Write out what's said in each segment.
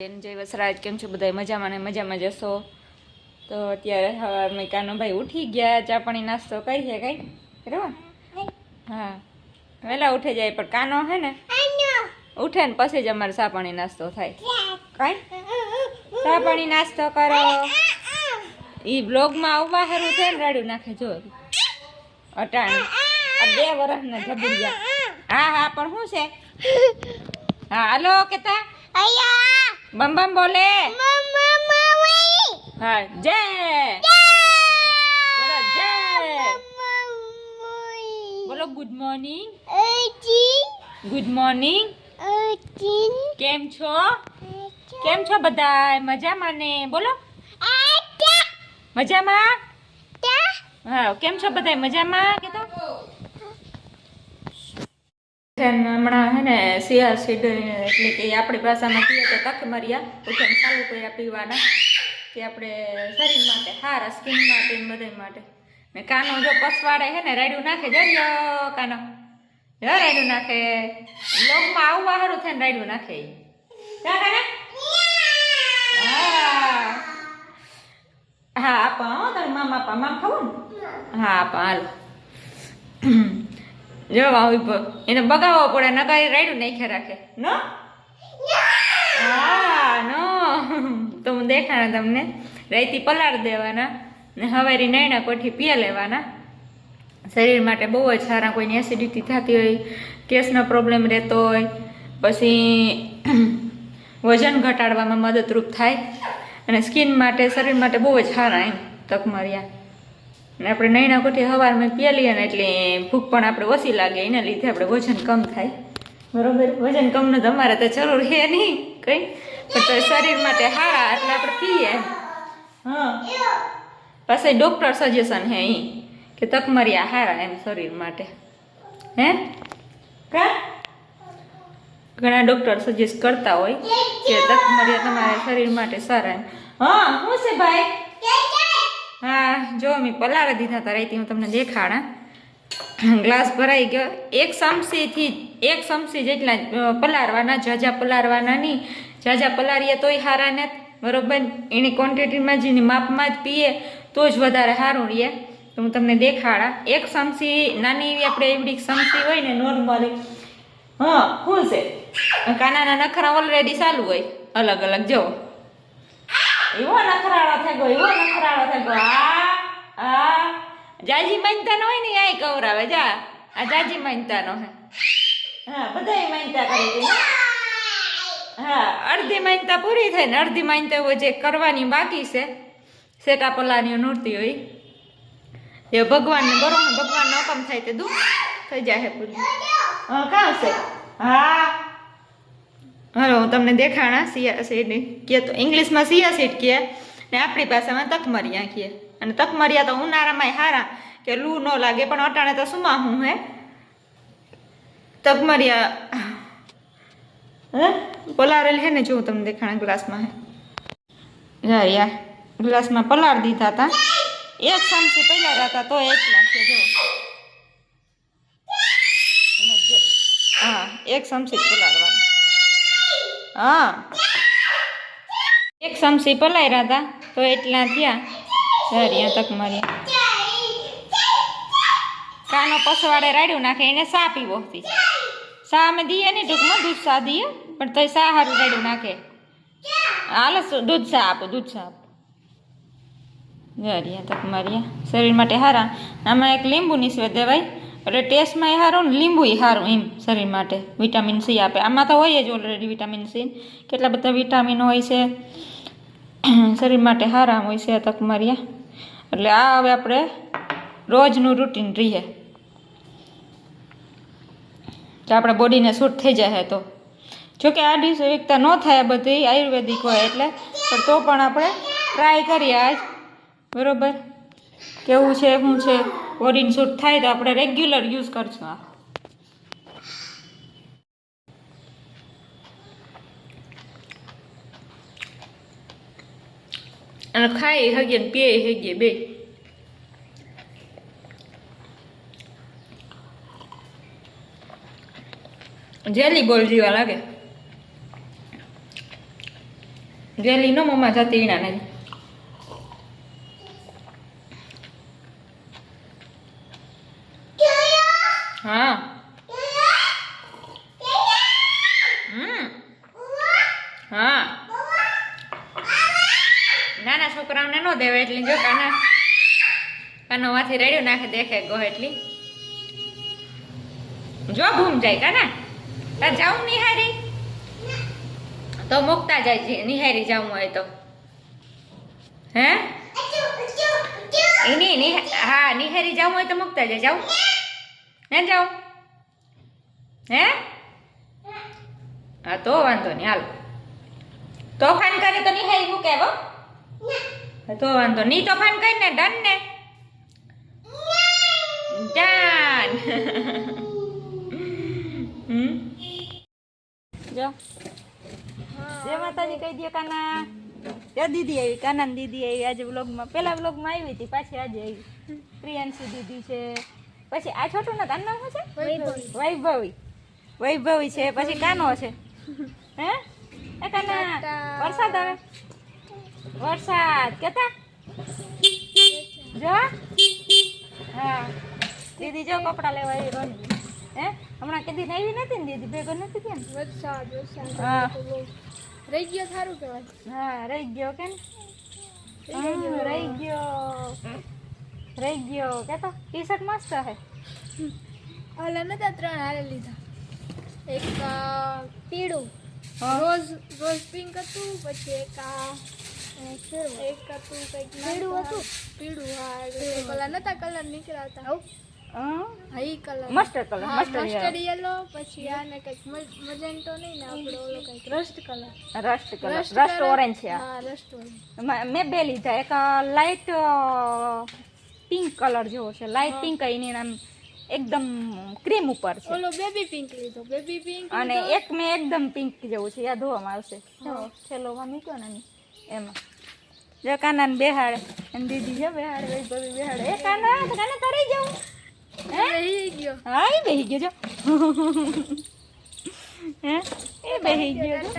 બેન જય વસરાજ કેમ છો? બધા મજામાં ને મજામાં જશો તો અત્યારે હવે મેં કાનુભાઈ ઉઠી ગયા, ચા પાણી નાસ્તો કરી છે કઈ? બરાબર? હા. વહેલા ઉઠી જાય પણ કાનો હે ને? ઉઠે ને પછી જ અમારે ચા પાણી નાસ્તો થાય. કઈ? ચા પાણી નાસ્તો કરો. ઈ બ્લોગમાં આવવા હારું છે ને રાડ્યું નાખે, જો. અટાણ. બે વર્ષના જબુડિયા હા હા, પણ શું છે? હા, હાલો, કેતા? બમ બમ બોલે. હા જય. બોલો જય. બોલો. ગુડ મોર્નિંગ ગુડ મોર્નિંગ કેમ છો? કેમ છો બધા મજામાં ને? બોલો. મજામાં? હા કેમ છો બધા મજામાં? કીધું. હમણાં હે ને શિયાળ સીડ એટલે કે આપણી ભાષામાં કહીએ તો તકમરિયા ઉઠાણ ચાલુ કર્યા પીવાના, કે આપણે શરીર માટે સારા સ્કીન માટે બધા માટે. ને કાનો જો પસવાડે હે ને રાડ્યું નાખે જજો કાનો. જો રાડ્યું નાખે. લોગમાં આવવા સારું થાય ને રાડ્યું નાખે. હા. આપા હો, તારી મામા આપા મામ ખાવું હા, આપા, હાલો. જો ઊભો એને બગાવો પડે નકારી રાડ્યું નાખ્યા રાખે. નો? હા નો. તો હું દેખાણા તમને. રાઈતી પલાળ દેવાના ને હવારી નાયણા કોઠી પીએ લેવાના. શરીર માટે બહુ જ સારા કોઈને એસિડિટી થતી હોય કેસનો પ્રોબ્લેમ રહેતો હોય પછી વજન ઘટાડવામાં મદદરૂપ થાય. અને સ્કિન માટે શરીર માટે બહુ જ સારા એમ તક તકમરિયા ને આપણે નૈણા કોઠી સવારમાં પીએ ને એટલે ભૂખ પણ આપણે ઓછી લાગે એના લીધે આપણે વજન કમ થાય. બરોબર? વજન કમનું તો અમારે તો જરૂર છે નહીં કંઈ. પણ તો શરીર માટે સારા એટલે આપણે પીએ. હા. પાસે ડૉક્ટર સજેશન હે અહીં કે તકમરિયા સારા એમ શરીર માટે. હે? કા? ઘણા ડૉક્ટર સજેસ્ટ કરતા હોય કે તકમરિયા તમારા શરીર માટે સારા એમ. હા શું છે ભાઈ? જો મેં પલાળી દીધા હતા રાઈતી, હું તમને દેખાડા ગ્લાસ ભરાઈ ગયો. એક ચમચીથી એક ચમચી જેટલા પલાળવાના, જાજા પલાળવાના નહીં. જાજા પલાળીએ તોય સારા ને બરોબર? એની ક્વોન્ટિટીમાં જેની માપમાં જ પીએ, તો જ વધારે સારું રહે. તો હું તમને દેખાડા એક ચમચી નાની એવી, આપણે એવડી ચમચી હોય ને નોર્મલી હા શું છે. કાનાના નખરા ઓલરેડી ચાલુ હોય. અલગ અલગ જો. એવો નખરાળો થઈ ગયો, એવો નખરાળો થઈ ગયો. આ જાજી માનતા નો હોય ને આય કવરાવે જા. આ જાજી માનતા નો હે. હા બધાય માનતા કરી છે હા? અડધી માનતા પૂરી થઈ ને અડધી માનતા હોય જે કરવાની બાકી છે સેટા પલાની નૂરતી હોય. એ ભગવાનને બરો ને ભગવાનનો હુકમ થાય તે દુઃખ થઈ જાય પૂરી. હા કાં છે? હા. હલો હું તમને દેખાણા સિયા સીટ કે તો ઇંગ્લિશમાં સિયા સીટ કહે ને આપણી ભાષામાં તકમરિયા કહે અને તકમરિયા તો ઉનાળામાં હારા કે લૂ ન લાગે, પણ અટાણે તો સુમા હું? હે તકમરિયા હે? પલારેલ હે ને જો તમને દેખાણા ગ્લાસમાં હે. યાર યાર ગ્લાસમાં પલાર દીધા હતા એક ચમચી પહેલા હતા તો એટલા છે જો. હા, એક ચમચી પલાળવાની. હા. એક ચમચી પલાયરા હતા તો એટલા થયા. ધરિયા તક મારી. કાનો પસવાડે રાડ્યું નાખે, એને સા પીવો સા અમે દઈએ ને ટૂંકમાં દૂધ સા દઈએ પણ તોય સા સારું રાડ્યું નાખે. હાલ દૂધ સા આપો, દૂધ સા આપો. જરિયા તક મારિયા શરીર માટે સારા આમાં એક લીંબુ નીસવે દેવાય. એટલે ટેસ્ટમાં એ સારું ને લીંબુ સારું એમ, શરીર માટે. વિટામિન સી આપે. આમાં તો હોય જ ઓલરેડી વિટામિન સી. કેટલા બધા વિટામિન હોય છે? શરીર માટે સારા હોય છે આ તકમરિયા એટલે આ હવે આપણે રોજનું રૂટીન રહીએ. તો આપણા બોડીને શૂટ થઈ જાય તો. જોકે આ ડિસવિકતા ન થાય બધી, આયુર્વેદિક હોય એટલે, પણ તો પણ આપણે ટ્રાય કરીએ આજ. બરોબર? કેવું છે, શું છે? બોડીને શૂટ થાય તો આપણે રેગ્યુલર યુઝ કરશું આ. અને ખાઈ હગીએ ને પીએ હગીએ બે જેલી બોલ જેવા લાગે જેલી નો મમ્મા જતી ઈના ને હા હમ હા નાના છોકરાઓને ન દેવે એટલી જો કાના કાનો માંથી રેડ્યું નાખે દેખે ગો એટલી જો ભૂમ જાય કાના? તાર જાઉં નિહારી? તો મુકતા જાય છે નિહારી જાઉં હોય તો. હે? એની હા, નિહારી જાઉં હોય તો મુકતા જાય. જાઉં? હે જાઉં? હે? હા, તો વાંધો નહીં. હાલ. તોફાન કરે તો નિહારી મૂકે હો. તો વાંધો નહીં. તોફાન કરીને ડન ને ડન હમ જો જય માતાજી કહી દે કાના જય દીદી આવી કાના દીદી આવી આજે વ્લોગમાં પેલા વ્લોગમાં આવી હતી પાછી આજે આવી પ્રિયાંશી દીદી છે પછી આ છોટું ના તારું નામ શું છે વૈભવી વૈભવી છે પછી કાનો છે હે એ કાના વરસાદ આવે વરસાદ કેતા જો હા દીદી જો કપડા લેવા આવી રોની હે હમણાં કદી આવી નથી ને દીદી ભેગો નથી થયા ને વરસાદ વરસાદ હા રહી ગયો સારું કહેવાય હા રહી ગયો કે ને? હા, રહી ગયો રહી ગયો કેતો ટી શર્ટ મસ્ત હે ઓલા નતા ત્રણ હારે લીધા એક અ, પીળું હા. રોઝ રોઝ પિંક હતું પછી એક આ એક હતું કંઈક પીળું હતું પીળું હા એક ઓલા નતા કલર નીકળ્યા હતા હા, હા colour. Mustard colour mustard mustard yellow પછી આને કંઈક મજેન્ટો નહીં ને આપણો ઓલો કંઈક rust colour rust colour rust orange છે હા રસ્ટ ઓરેન્જ મેં બે લીધા એક લાઇટ પિંક કલર જેવો છે. લાઇટ પિંક એની નામ એકદમ ક્રીમ ઉપર છે. ઓલો બેબી પિંક લીધો બેબી પિંક અને એક મેં એકદમ પિંક જેવું છે યાદ ધોવામાં આવશે છેલ્લો વા મૂક્યો ને એમાં. જો કાના બેહાડે અને દીદી જો બેહાડે વૈભવી બેહાડે. એ કાના કાના તરી જાઉં. હે? એ બેહી ગયો જો. હે? એ બેહી ગયો જો.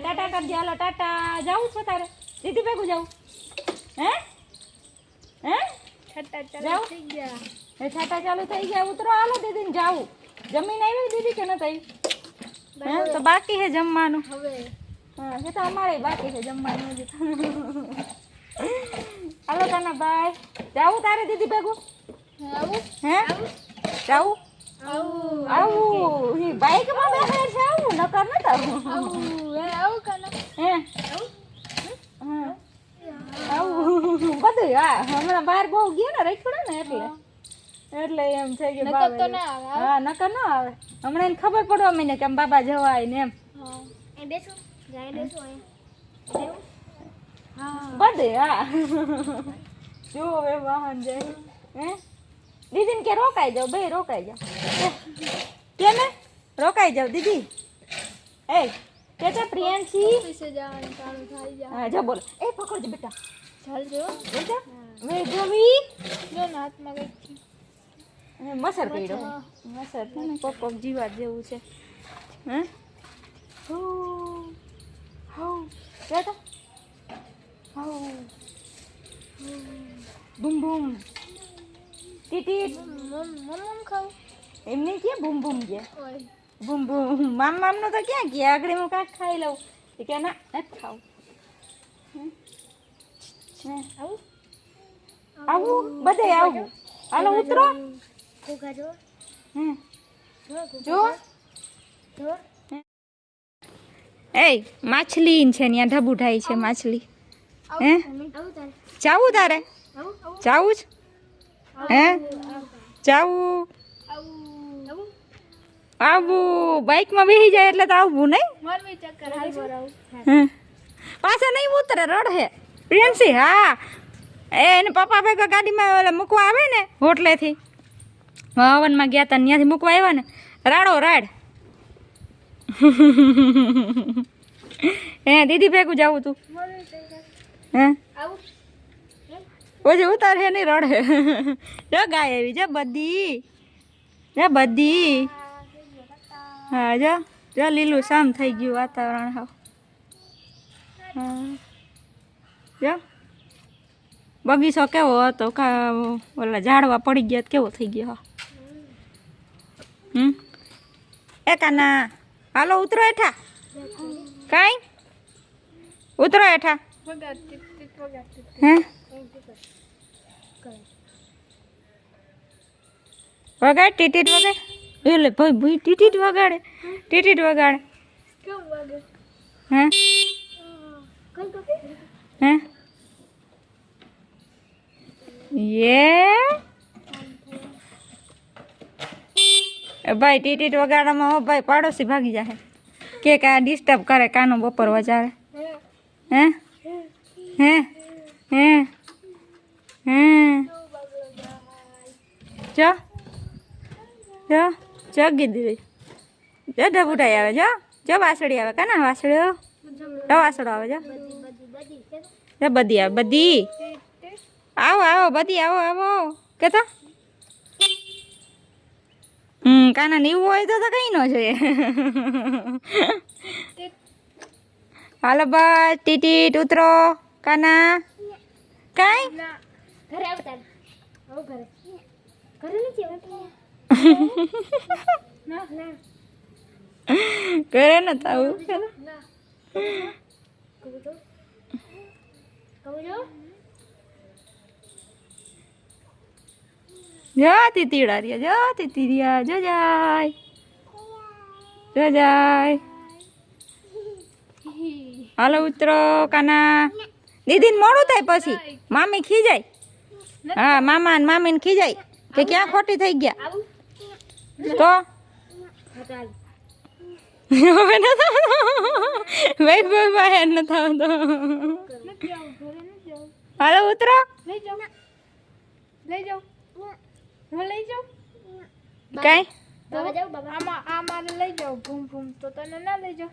ટાટા. કરજે હાલો ટાટા. જાવું છે તારે. દીદી ભેગું જાવું હે? હે? છટા. ચાલુ થઈ ગયા. થઈ ઉતરો હાલો દીદી ને જાવું જમીન આવી દીદી કે નથી આવી તો બાકી છે જમવાનું. હવે. હા એ તો અમારે બાકી છે જમવાનું હાલો કાના બાય. જાવું તારે દીદી ભેગું? હે? જાવું આવું. આવું. ઈ બાઈકમાં બેસે છે આવું નકર આવું હે આવું કાના હે? હા. આવું. બધું હા. હમણાં બહાર બહુ ગયો ને રાખ્યું ને એટલે. એટલે એમ નકર તો ના આવે. હા નકર ના આવે. હમણાં એને ખબર પડવા માંડી કે આમ બાબા જવાય ને એમ. હા. એ બેસો. જાય બેસો હા બધે હા. જો હવે વાહન જાય. હે? દીદીને કે રોકાઈ જાવ બે રોકાઈ જાવ કે ને? રોકાઈ જાવ દીદી. એ કે તે પ્રિયાંશી? ઓફિસે જવાનું ચાલુ થઈ જાય હા જા બોલ. એ પકડજો બેટા. ચાલજો બેટા વૈભવી જો. ને હાથમાં એ મસર પડ્યો મસર. કોક કોક જીવા જેવું છે. હો હો બેટા હો બૂમ બૂમ ટીટી મમ મમ ખાવ એમને કે બૂમ બૂમ બૂમ. મામ મામનો તો ક્યાં ગયા આગળ હું કાંઈક ખાઈ લઉં. કે ના નથી ખાવું. આવું? આવું? બધે આવું? હાલો ઉતરો. જો. એ માછલી છે ત્યાં ઢબુ ઢાઈ છે માછલી. હે? જાવું તારે? જાવું જ? હે? જાવું. આવું બાઇકમાં બેસી જાય એટલે તો નહીં? આવું હે. પાછા નહીં ઉતરે રડ હે. પ્રિયંશી હા. એ એને પપ્પા ભેગા ગાડીમાં ઓલા મૂકવા આવે ને હોટલેથી. હવનમાં ગયા તા ત્યાંથી મૂકવા આવ્યા ને. રાડો રાડ. હે દીદી ભેગું જવું તું. હે? પછી ઉતાર હે નહીં રડે જો ગાય આવી જો બધી. જો બધી. હા, જો જો, લીલું શામ થઈ ગયું વાતાવરણ હાવ. જો. બગીચો કેવો હતો? ઓલા ઝાડવા પડી ગયા કેવો થઈ ગયો હમ? એ કાના હાલો, ઉતરો હેઠા. કાંઈ? ઉતરો હેઠા. હે? વગાડ ટીટીટ વગાડ. એટલે ભાઈ ભાઈ ટીટીટ વગાડે. ટીટીટ વગાડે. કેમ વાગે હે? કઈ તો હે? યે? એ ભાઈ ટીટીટ વગાડવામાં હો ભાઈ પાડોશી ભાગી જાય કે કા ડિસ્ટર્બ કરે, કાનો બપોર વચારે હે? હે? હે? હે? જો? જો? જગી દીધી. જો ઢબુટાઈ આવે, જો જો વાસળી આવે. કાના વાસળીઓ જો વાસળો આવે, જો. જો બધી આવે, બધી. આવો આવો, બધી, આવો આવો. કે તો હમ, કાના નીવું હોય તો કઈ ન જોઈએ. હાલો બસ, ટીટીટ ઉતરો. કાના? કાંઈ? ઘરે આવતા ઘરે. ઘરે નથી ના ને? ઘરે ન થવું ના કહું તો જો જાય જો જાય હાલો ઉતરો કાના. દીદીને મોડું થાય પછી. મામી ખીજાય. હા મામા ને મામીને ખીજાય. કે ક્યાં ખોટી થઈ ગયા? તો? હવે ન ભાઈ ભાઈ ભાઈ ન હાલો ઉતરો. લઈ જાઓ. લઈ જાઓ. હું લઈ જાઉં? કાંઈ? આમાં આ મારે લઈ જાઓ. ઘૂમ ભૂમ. તો તને ના લઈ જાઓ.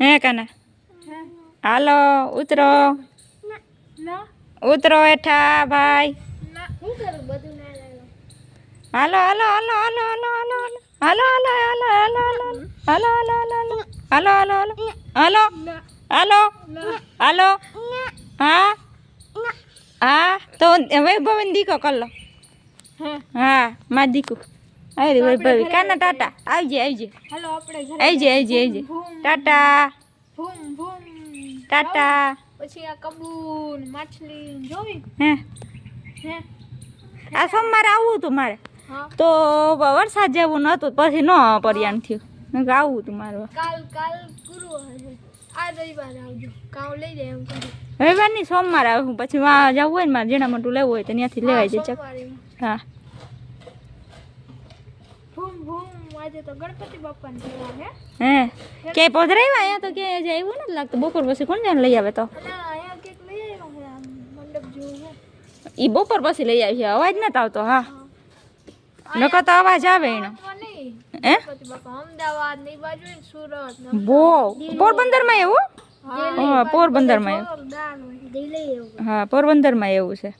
હે કાના? હાલો ઉતરો. ના. ઉતરો હેઠા ભાઈ. ના. શું કરું બધું? હાલો હાલો હાલો હાલો હાલો હાલો હાલો હાલો હાલો હાલો હાલો હાલો હાલો હાલો હાલો હાલો હાલો હા હા તો વૈભવીને દીકો કર લો હા મા દીકુ આવી વૈભવી કાના ટાટા આવજે આવજે આવજે આવજે આવજે ટાટા ટાટા પછી આ કબૂન માછલી જોવી હે હે આ સોમવારે આવવું હતું મારે તો વરસાદ જેવું નહોતું પછી ન પર્યાણ થયું. નકર આવવું મારું મારે. કાલ કાલ આ રવિવારે આવજો. કાવ લઈ જાય એમ રવિવારની સોમવારે આવું. પછી વાં જવું હોય ને મારે જેના મોટું લેવું હોય તો ત્યાંથી લેવાય ચક. હા. તો ક્યાંય પધરાવ્યા અહીંયા તો ક્યાંય હજી આવ્યું નથી લાગતું. બપોર પછી કોણ જાણે લઈ આવે તો? એ બપોર પછી લઈ આવી અવાજ નથી આવતો હા. નકો તો અવાજ આવે એનો. હે? અમદાવાદની બાજુ સુરત બો પોરબંદરમાં એવું? હા પોરબંદરમાં એવું. હા પોરબંદરમાં એવું છે.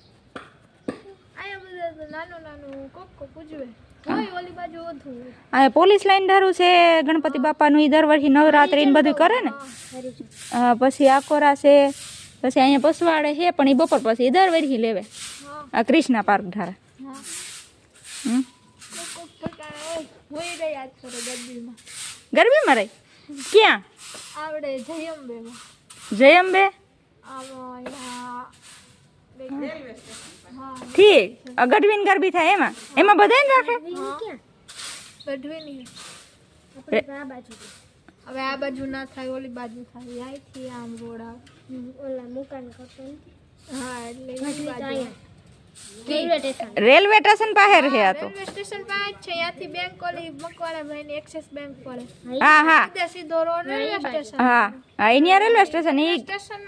આ પોલીસ લાઈન ધારું છે ગણપતિ બાપાનું એ દર વર્ષે નવરાત્રી ને બધું કરે ને? પછી આકોરા છે પછી અહીંયા પસવાડે છે પણ એ બપોર પછી દર વર્ષે લેવે. આ ક્રિષ્ના પાર્ક ધારા. હમ? હોય હોય આજ જ ગરબીમાં. ગરબીમાં રહી? ક્યાં? આવડે જય અંબે આમાં અહીંયા હા. ઠીક. ગઢવીન ગરબી થાય એમાં? એમાં બધાને રાખે? ગઢવીની. હવે આ બાજુ ના થાય ઓલી બાજુ થાય. આમ રોડ ઓલા મુકાન કરતો હા એટલે રેલવે સ્ટેશન. પાસે રહે આ તો. રેલવે સ્ટેશન પાસે છે. ત્યાંથી બેંક ઓલી મકવાણા ભાઈ એક્સિસ બેંક પડે. હા હા. સીધે સીધો રોડ રેલવે સ્ટેશન. હા હા અહીંયા રેલવે સ્ટેશન ઈ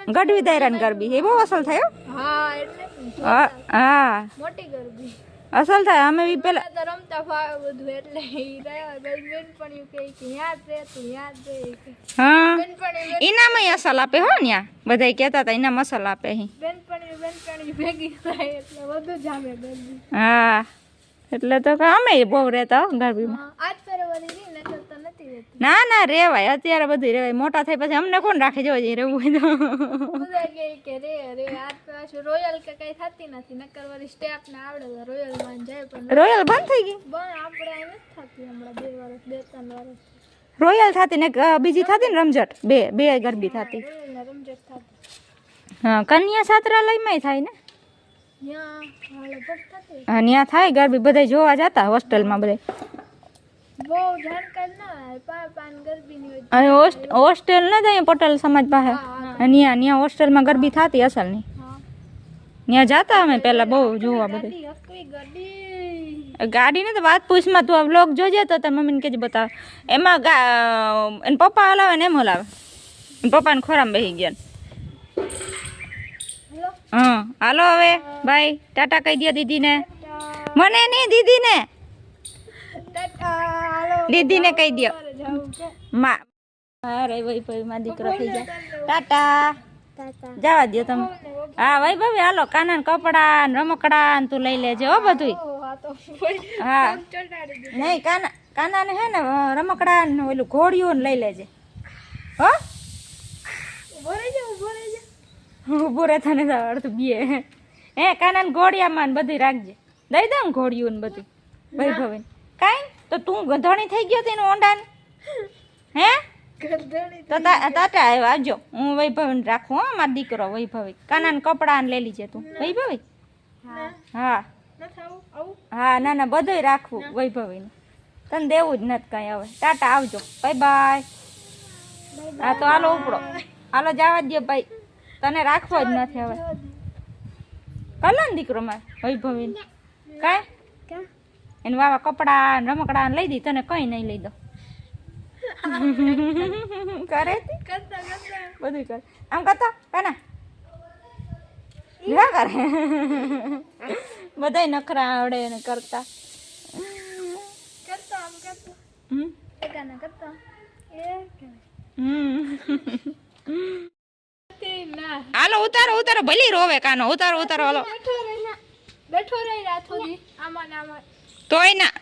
ગઢવી દાયરાની ગરબી. એ બહુ અસલ થયો? હા એટલે હા હા. મોટી ગરબી. અસલ થાય. અમે બી પેલા તો રમતા ફાવે બધું એટલે કહે કે યાદ રહે તું યાદ રહે હા. એનામાં અસલ આપે હો ન્યા. બધાય કહેતા હતા એનામાં અસલ આપે અહીં હા એટલે તો અમે બહુ રહેતા ગરબીમાં. ના ના રેવાય અત્યારે બધું રેવાય. મોટા થઈ પછી અમને કોણ રાખે જવા જઈ રહેવું હોય રોયલ બંધ થઈ ગઈ? રોયલ થતી ને બીજી થતી ને રમઝટ? બે બે ગરબી થતી. રમઝટ થતી. હા કન્યા છાત્રાલયમાંય થાય ને ત્યાં હાલે ભટ થતી હા ત્યાં થાય ગરબી બધા જોવા જતા હોસ્ટેલમાં બધા બહુ જાણકાર ના હોય પા પાન ગરબીની હોય અને હોસ્ટ- હોસ્ટેલ ન જાય પટેલ સમાજ પાસે અને ત્યાં ત્યાં હોસ્ટેલમાં ગરબી થતી અસલની હા. ત્યાં જતા અમે પહેલા બહુ જોવા બધા ગાડી હકવી ગાડી ગાડીને તો વાત પૂછમાં તું આ વ્લોગ જોજે તો તાર મમ્મીને કહેજે બતાવે. એમાં ગા એને પપ્પા હલાવે ને એમ હલાવે. એને પપ્પાને ખોરામાં બેસી ગયા. હેલો હા હાલો હવે. ભાઈ ટાટા કહી દે દીદીને. મને નહીં દીદીને. દીદીને કહી દો માં અરે ભાઈ ભાઈ માં દીકરો થઈ જાય ટાટા. જવા દો તમે. હા ભાઈ ભાઈ હાલો. કાના કપડા ને રમકડા ને તું લઈ લેજે હો બધું હા નહીં કાના કાનાને હે ને રમકડા ને ઓલું ઘોડિયું ને લઈ લેજે. હો ઊભો રહી જા ઊભો રહી જા ઊભું રહેતા તને અડધું બીએ. હે કાનાને ઘોડિયામાં ને બધું રાખજે. દઈ દઉં ઘોડિયું ને બધું ભાઈ કાંઈ? તો તું ગધણી થઈ ગયો તેનું ઓંડાને હે? તો તાટા આવ્યા આવજો. હું વૈભવીને રાખું હો મારો દીકરો વૈભવી. કાનાને કપડાં ને લઈ લીજે તું. વૈભવી? હા. હા ના ના બધુંય રાખવું વૈભવીને. તને દેવું જ નથી કાંઈ હવે. ટાટા આવજો. બાય બાય હા તો હાલો ઉપડો. હાલો જવા દો ભાઈ. તને રાખવો જ નથી હવે. કલો ને દીકરો મારે વૈભવી કાંઈ? એને વાવા કપડા ને રમકડા લઈ દી તને કંઈ નહીં લઈ દો કરે બધું કરે. આમ કરતો? કાના? ના કરે. બધાય નખરા આવડે ને કરતા. કરતા કરતા. હમ. હાલો ઉતારો ઉતારો ભલી રોવે કાનો. ઉતારો ઉતારો હાલો. બેઠો રહી બેઠો રહી રાત સુધી આમાં. ને. આમાં તોય ના